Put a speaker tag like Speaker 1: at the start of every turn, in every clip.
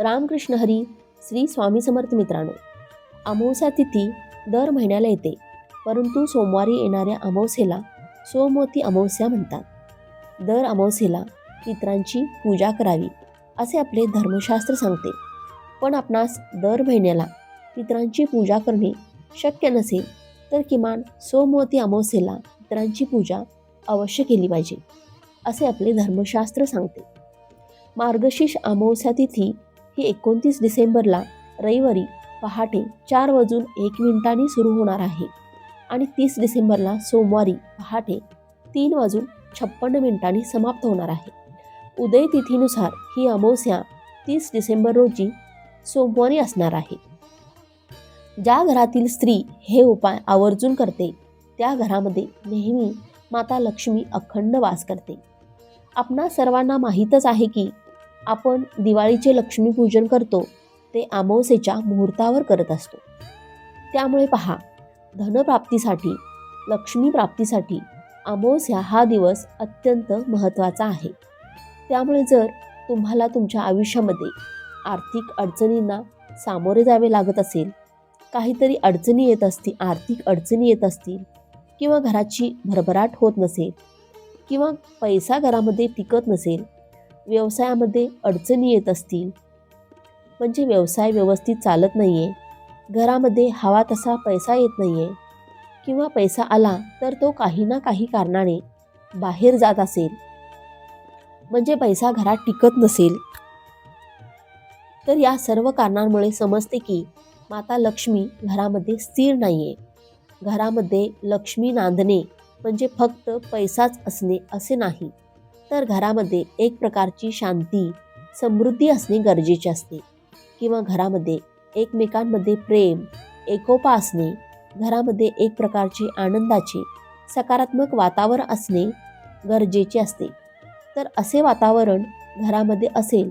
Speaker 1: रामकृष्ण हरी श्री स्वामी समर्थ मित्रांनो. अमावस्या तिथी दर महिन्याला येते. परंतु सोमवारी येणाऱ्या अमावस्येला सोमवती अमावस्या म्हणतात. दर अमावस्येला पित्रांची पूजा करावी असे आपले धर्मशास्त्र सांगते. पण आपणास दर महिन्याला पित्रांची पूजा करणे शक्य नसेल तर किमान सोमवती अमावस्येला पित्रांची पूजा अवश्य केली पाहिजे असे आपले धर्मशास्त्र सांगते. मार्गशीर्ष अमावस्या तिथी ही एकोणतीस डिसेंबरला रविवारी पहाटे चार वाजून एक मिनिटांनी सुरू होणार आहे. आणि तीस डिसेंबरला सोमवारी पहाटे तीन वाजून छप्पन्न मिनिटांनी समाप्त होणार आहे. उदय तिथीनुसार ही अमावस्या तीस डिसेंबर रोजी सोमवारी असणार आहे. ज्या घरातील स्त्री हे उपाय आवर्जून करते त्या घरामध्ये नेहमी माता लक्ष्मी अखंड वास करते. आपणा सर्वांना माहीतच आहे की आपण दिवाळीचे लक्ष्मीपूजन करतो ते अमावस्येच्या मुहूर्तावर करत असतो. त्यामुळे पहा धनप्राप्तीसाठी लक्ष्मी प्राप्तीसाठी अमावस्या हा दिवस अत्यंत महत्त्वाचा आहे. त्यामुळे जर तुम्हाला तुमच्या आयुष्यामध्ये आर्थिक अडचणींना सामोरे जावे लागत असेल काहीतरी अडचणी येत असतील आर्थिक अडचणी येत असतील किंवा घराची भरभराट होत नसेल किंवा पैसा घरामध्ये टिकत नसेल व्यवसायामध्ये अडचणी येत असतील. म्हणजे व्यवसाय व्यवस्थित चालत नाही आहे घरामध्ये हवा तसा पैसा येत नाही आहे किंवा पैसा आला तर तो काही ना काही कारणाने बाहेर जात असेल. म्हणजे पैसा घरात टिकत नसेल. तर या सर्व कारणांमुळे समजते की माता लक्ष्मी घरामध्ये स्थिर नाही आहे घरामध्ये लक्ष्मी नांदणे म्हणजे फक्त पैसाच असणे असे नाही. तर घरामध्ये एक प्रकारची शांती समृद्धी असणे गरजेचे असते. किंवा घरामध्ये एकमेकांमध्ये प्रेम एकोपा असणे घरामध्ये एक प्रकारचे आनंदाचे सकारात्मक वातावरण असणे गरजेचे असते. तर असे वातावरण घरामध्ये असेल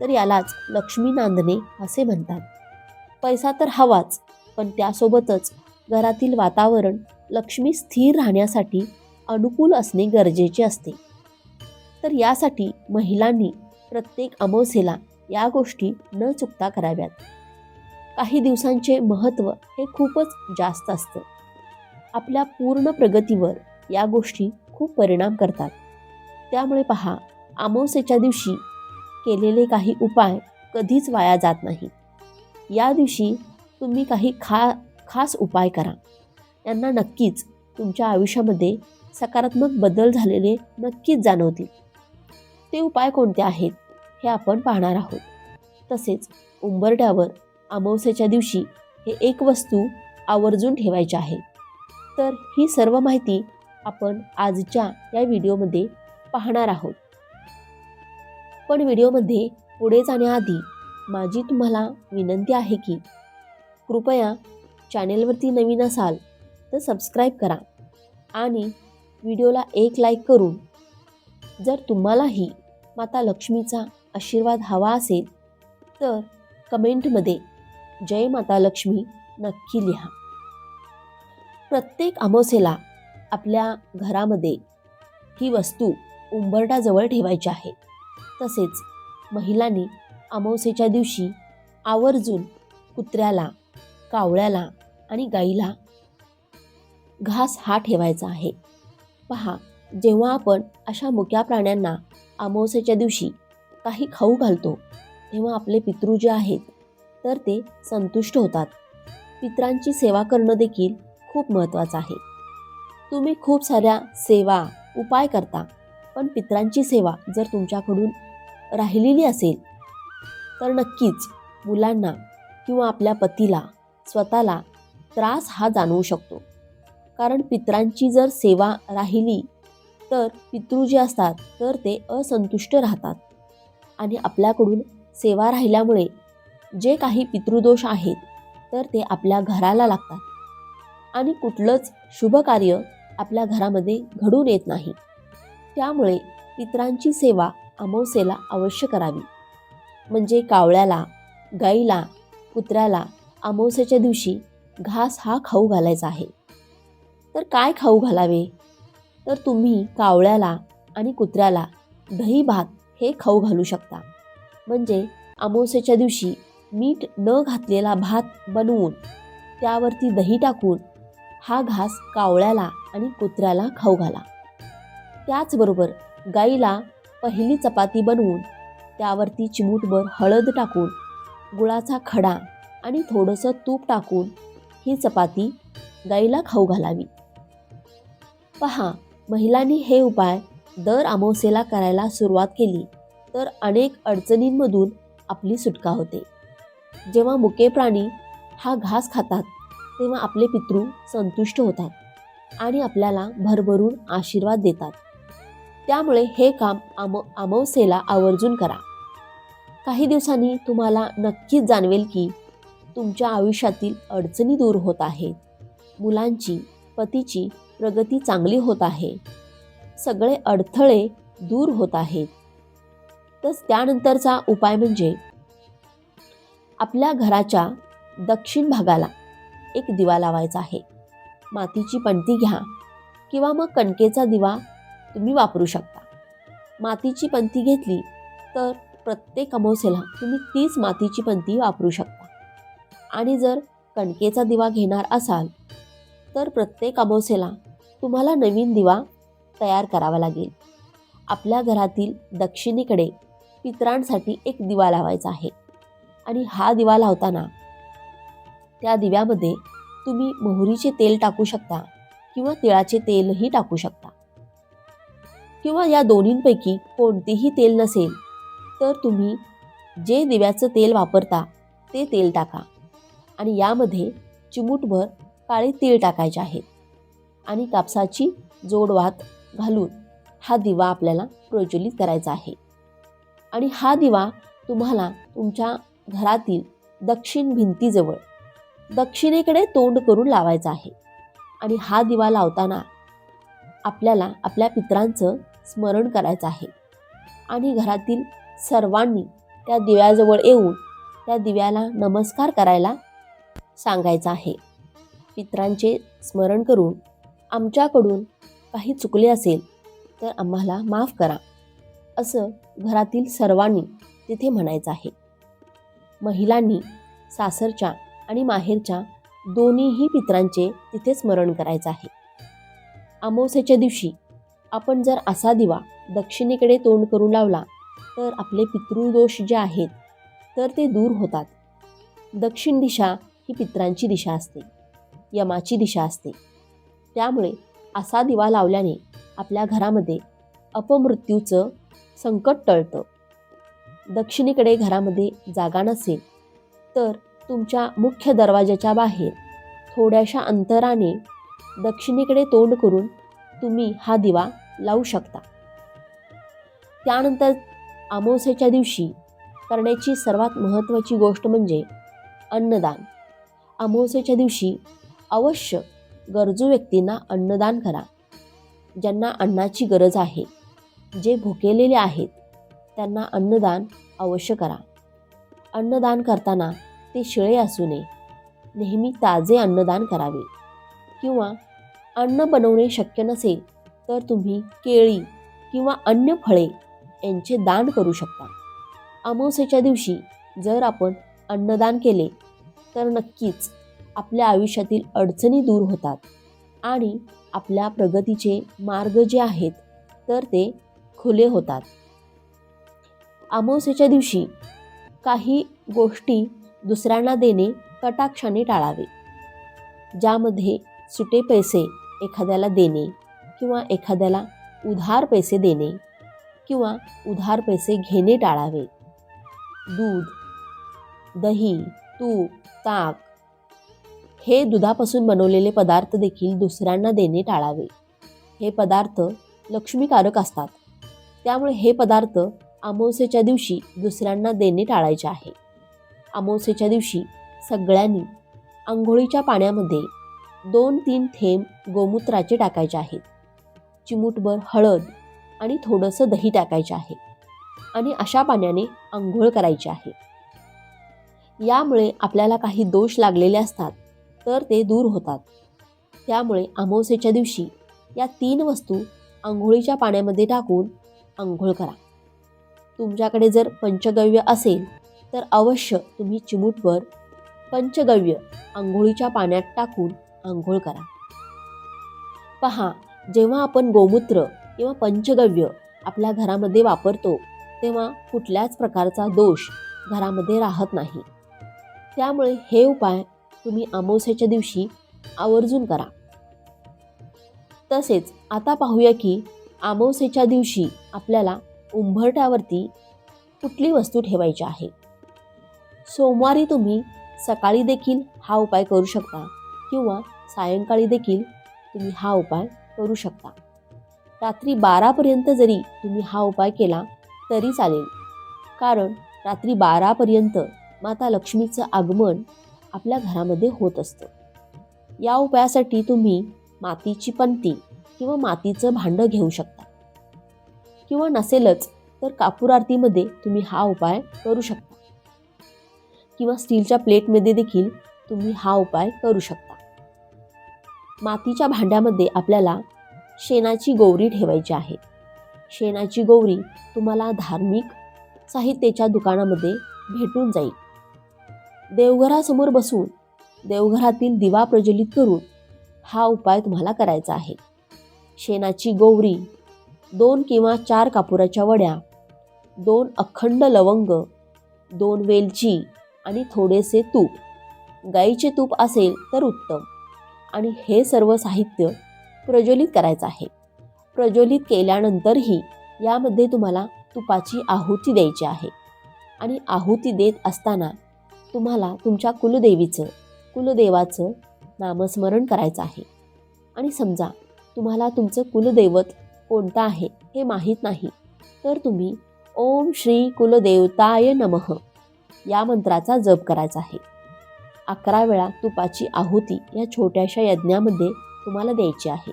Speaker 1: तर यालाच लक्ष्मी नांदणे असे म्हणतात. पैसा तर हवाच पण त्यासोबतच घरातील वातावरण लक्ष्मी स्थिर राहण्यासाठी अनुकूल असणे गरजेचे असते. तर यासाठी महिलांनी प्रत्येक अमावस्येला या गोष्टी न चुकता कराव्यात. काही दिवसांचे महत्त्व हे खूपच जास्त असतं. आपल्या पूर्ण प्रगतीवर या गोष्टी खूप परिणाम करतात. त्यामुळे पहा अमावस्येच्या दिवशी केलेले काही उपाय कधीच वाया जात नाहीत. या दिवशी तुम्ही काही खा खास उपाय करा. यांना नक्कीच तुमच्या आयुष्यामध्ये सकारात्मक बदल झालेले नक्कीच जाणवतील. ते उपाय कोणते आहेत हे आपण पाहणार आहोत. तसेच उंबरट्यावर अमावस्येच्या दिवशी हे एक वस्तू आवर्जून ठेवायची आहे. तर ही सर्व माहिती आपण आजच्या या व्हिडिओमध्ये पाहणार आहोत. पण व्हिडिओमध्ये पुढे जाण्याआधी माझी तुम्हाला विनंती आहे की कृपया चॅनेलवरती नवीन असाल तर सबस्क्राईब करा आणि व्हिडिओला एक लाईक करून जर तुम्हालाही माता लक्ष्मीचा आशीर्वाद हवा असेल तर कमेंटमध्ये जय माता लक्ष्मी नक्की लिहा. प्रत्येक अमावस्येला आपल्या घरामध्ये ही वस्तू उंबरटाजवळ ठेवायची आहे. तसेच महिलांनी अमावस्येच्या दिवशी आवर्जून कुत्र्याला कावळ्याला आणि गाईला घास हा ठेवायचा आहे. पहा जेव्हा आपण अशा मुक्या प्राण्यांना अमावस्याच्या दिवशी काही खाऊ घालतो. तेव्हा आपले पितृ जे आहेत तर ते संतुष्ट होतात. पित्रांची सेवा करणं देखील खूप महत्त्वाचं आहे. तुम्ही खूप साऱ्या सेवा उपाय करता पण पित्रांची सेवा जर तुमच्याकडून राहिलेली असेल तर नक्कीच मुलांना किंवा आपल्या पतीला स्वतःला त्रास हा जाणवू शकतो. कारण पित्रांची जर सेवा राहिली तर पितृ जे असतात तर ते असंतुष्ट राहतात. आणि आपल्याकडून सेवा राहिल्यामुळे जे काही पितृदोष आहेत तर ते आपल्या घराला लागतात. आणि कुठलंच शुभ कार्य आपल्या घरामध्ये घडून येत नाही. त्यामुळे पित्रांची सेवा अमावस्येला अवश्य करावी. म्हणजे कावळ्याला गाईला कुत्र्याला अमावस्येच्या दिवशी घास हा खाऊ घालायचा आहे. तर काय खाऊ घालावे? तर तुम्ही कावळ्याला आणि कुत्र्याला दही भात हे खाऊ घालू शकता. म्हणजे अमावस्येच्या दिवशी मीठ न घातलेला भात बनवून त्यावरती दही टाकून हा घास कावळ्याला आणि कुत्र्याला खाऊ घाला. त्याचबरोबर गाईला पहिली चपाती बनवून त्यावरती चिमूटभर हळद टाकून गुळाचा खडा आणि थोडंसं तूप टाकून ही चपाती गाईला खाऊ घालावी. पहा महिलांनी हे उपाय दर अमावस्येला करायला सुरुवात केली तर अनेक अडचणींमधून आपली सुटका होते. जेव्हा मुके प्राणी हा घास खातात तेव्हा आपले पितृ संतुष्ट होतात आणि आपल्याला भरभरून आशीर्वाद देतात. त्यामुळे हे काम आम अमावस्येला आवर्जून करा. काही दिवसांनी तुम्हाला नक्कीच जाणवेल की तुमच्या आयुष्यातील अडचणी दूर होत आहेत. मुलांची पतीची प्रगती चांगली होत आहे. सगळे अडथळे दूर होत आहेत. तर त्यानंतरचा उपाय म्हणजे आपल्या घराच्या दक्षिण भागाला एक दिवा लावायचा आहे. मातीची पणती घ्या किंवा मग कणकेचा दिवा तुम्ही वापरू शकता. मातीची पंती घेतली तर प्रत्येक अमावस्येला तुम्ही तीच मातीची पंती वापरू शकता. आणि जर कणकेचा दिवा घेणार असाल तर प्रत्येक अमावस्येला तुम्हाला नवीन दिवा तयार करावा लागेल. आपल्या घरातील दक्षिणेकडे पितरांसाठी एक दिवा लावायचा आहे. आणि हा दिवा लावताना त्या दिव्यामध्ये तुम्ही मोहरीचे तेल टाकू शकता किंवा तिळाचे तेलही टाकू शकता. किंवा या दोन्हींपैकी कोणतेही तेल नसेल तर तुम्ही जे दिव्याचं तेल वापरता ते तेल टाका. आणि यामध्ये चिमूटभर काळे तीळ टाकायचे आहेत. आणि कापसाची जोडवात घालून हा दिवा आपल्याला प्रज्वलित करायचा आहे. आणि हा दिवा तुम्हाला तुमच्या घरातील दक्षिण भिंतीजवळ दक्षिणेकडे तोंड करून लावायचा आहे. आणि हा दिवा लावताना आपल्याला आपल्या पित्रांचं स्मरण करायचं आहे. आणि घरातील सर्वांनी त्या दिव्याजवळ येऊन त्या दिव्याला नमस्कार करायला सांगायचं आहे. पित्रांचे स्मरण करून आमच्याकडून काही चुकले असेल तर आम्हाला माफ करा असं घरातील सर्वांनी तिथे म्हणायचं आहे. महिलांनी सासरच्या आणि माहेरच्या दोन्हीही पित्रांचे तिथे स्मरण करायचं आहे. अमावस्येच्या दिवशी आपण जर असा दिवा दक्षिणेकडे तोंड करून लावला तर आपले पितृदोष जे आहेत तर ते दूर होतात. दक्षिण दिशा ही पित्रांची दिशा असते यमाची दिशा असते. त्यामुळे असा दिवा लावल्याने आपल्या घरामध्ये अपमृत्यूचं संकट टळतं. दक्षिणेकडे घरामध्ये जागा नसेल तर तुमच्या मुख्य दरवाजाच्या बाहेर थोड्याशा अंतराने दक्षिणेकडे तोंड करून तुम्ही हा दिवा लावू शकता. त्यानंतर अमावस्येच्या दिवशी करण्याची सर्वात महत्त्वाची गोष्ट म्हणजे अन्नदान. अमावस्येच्या दिवशी अवश्य गरजू व्यक्तींना अन्नदान करा. ज्यांना अन्नाची गरज आहे जे भुकेलेले आहेत त्यांना अन्नदान अवश्य करा. अन्नदान करताना ते शिळे असू नये. नेहमी ताजे अन्नदान करावे. किंवा अन्न बनवणे शक्य नसेल तर तुम्ही केळी किंवा अन्य फळे यांचे दान करू शकता. अमावस्येच्या दिवशी जर आपण अन्नदान केले तर नक्कीच आपल्या आयुष्यातील अडचणी दूर होतात आणि आपल्या प्रगतीचे मार्ग जे आहेत तर ते खुले होतात. अमावस्येच्या दिवशी काही गोष्टी दुसऱ्यांना देणे कटाक्षाने टाळावे. ज्यामध्ये सुटे पैसे एखाद्याला देणे किंवा एखाद्याला उधार पैसे देणे किंवा उधार पैसे घेणे टाळावे. दूध दही तूप ताक हे दुधापासून बनवलेले पदार्थ देखील दुसऱ्यांना देणे टाळावे. हे पदार्थ लक्ष्मीकारक असतात. त्यामुळे हे पदार्थ अमावस्येच्या दिवशी दुसऱ्यांना देणे टाळायचे आहे. अमावस्येच्या दिवशी सगळ्यांनी आंघोळीच्या पाण्यामध्ये दोन तीन थेंब गोमूत्राचे टाकायचे आहेत. चिमूटभर हळद आणि थोडंसं दही टाकायचे आहे आणि अशा पाण्याने आंघोळ करायची आहे. यामुळे आपल्याला काही दोष लागलेले असतात तर ते दूर होतात. त्यामुळे अमावस्येच्या दिवशी या तीन वस्तू आंघोळीच्या पाण्यामध्ये टाकून आंघोळ करा. तुमच्याकडे जर पंचगव्य असेल तर अवश्य तुम्ही चिमूटभर पंचगव्य आंघोळीच्या पाण्यात टाकून आंघोळ करा. पहा जेव्हा आपण गोमूत्र किंवा पंचगव्य आपल्या घरामध्ये वापरतो तेव्हा कुठल्याच प्रकारचा दोष घरामध्ये राहत नाही. त्यामुळे हे उपाय तुम्ही अमावस्याच्या दिवशी आवर्जून करा. तसेच आता पाहूया की अमावस्येच्या दिवशी आपल्याला उंबरट्यावरती कुठली वस्तू ठेवायची आहे? सोमवारी तुम्ही सकाळी देखील हा उपाय करू शकता किंवा सायंकाळी देखील तुम्ही हा उपाय करू शकता. रात्री बारापर्यंत जरी तुम्ही हा उपाय केला तरी चालेल. कारण रात्री बारापर्यंत माता लक्ष्मीचं आगमन आपल्या घरामध्ये होत असतं. या उपायासाठी तुम्ही मातीची पंती किंवा मातीचं भांडं घेऊ शकता. किंवा नसेलच तर कापूर आरतीमध्ये तुम्ही हा उपाय करू शकता. किंवा स्टीलच्या प्लेटमध्ये देखील तुम्ही हा उपाय करू शकता. मातीच्या भांड्यामध्ये आपल्याला शेणाची गौरी ठेवायची आहे. शेणाची गौरी तुम्हाला धार्मिक साहित्याच्या दुकानामध्ये भेटून जाईल. देवघरासमोर बसून देवघरातील दिवा प्रज्वलित करून हा उपाय तुम्हाला करायचा आहे. शेणाची गोवरी दोन किंवा चार कापुराच्या वड्या दोन अखंड लवंग दोन वेलची आणि थोडेसे तूप. गाईचे तूप असेल तर उत्तम. आणि हे सर्व साहित्य प्रज्वलित करायचं आहे. प्रज्वलित केल्यानंतरही यामध्ये तुम्हाला तुपाची आहुती द्यायची आहे. आणि आहुती देत असताना तुम्हाला तुमच्या कुलदेवीचं कुलदेवाचं नामस्मरण करायचं आहे. आणि समजा तुम्हाला तुमचं कुलदैवत कोणतं आहे हे माहीत नाही तर तुम्ही ओम श्री कुलदेवताय नमः या मंत्राचा जप करायचा आहे. अकरा वेळा तुपाची आहुती या छोट्याशा यज्ञामध्ये तुम्हाला द्यायची आहे.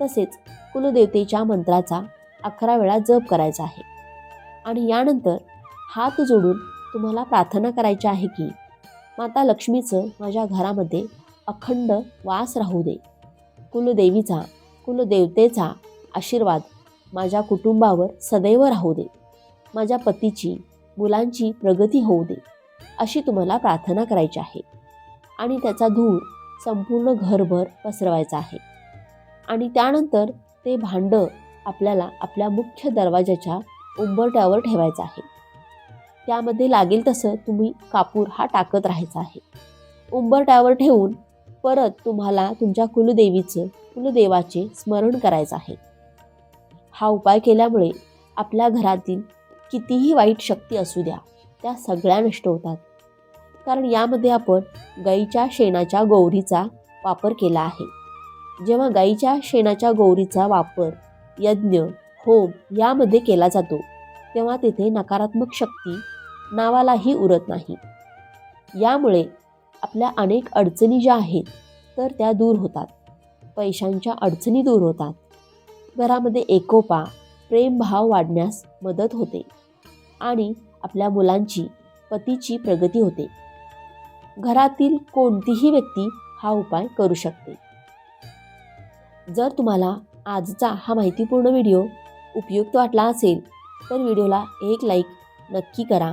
Speaker 1: तसेच कुलदेवतेच्या मंत्राचा अकरा वेळा जप करायचा आहे. आणि यानंतर हात जोडून तुम्हाला प्रार्थना करायची आहे की माता लक्ष्मीचं माझ्या घरामध्ये अखंड वास राहू दे. कुलदेवीचा कुलदेवतेचा आशीर्वाद माझ्या कुटुंबावर सदैव राहू दे. माझ्या पतीची मुलांची प्रगती होऊ दे अशी तुम्हाला प्रार्थना करायची आहे. आणि त्याचा धूर संपूर्ण घरभर पसरवायचा आहे. आणि त्यानंतर ते भांडं आपल्याला आपल्या मुख्य दरवाजाच्या उंबरट्यावर ठेवायचं आहे. त्यामध्ये लागेल तसं तुम्ही कापूर हा टाकत राहायचा आहे. उंबरट्यावर ठेवून परत तुम्हाला तुमच्या कुलदेवीचं कुलदेवाचे स्मरण करायचं आहे. हा उपाय केल्यामुळे आपल्या घरातील कितीही वाईट शक्ती असू द्या त्या सगळ्या नष्ट होतात. कारण यामध्ये आपण गाईच्या शेणाच्या गौरीचा वापर केला आहे. जेव्हा गाईच्या शेणाच्या गौरीचा वापर यज्ञ होम यामध्ये केला जातो तेव्हा तेथे नकारात्मक शक्ती नावालाही उरत नाही. यामुळे आपल्या अनेक अडचणी ज्या आहेत तर त्या दूर होतात. पैशांच्या अडचणी दूर होतात. घरामध्ये एकोपा प्रेमभाव वाढण्यास मदत होते आणि आपल्या मुलांची पतीची प्रगती होते. घरातील कोणतीही व्यक्ती हा उपाय करू शकते. जर तुम्हाला आजचा हा माहितीपूर्ण व्हिडिओ उपयुक्त वाटला असेल तर व्हिडिओला एक लाईक नक्की करा.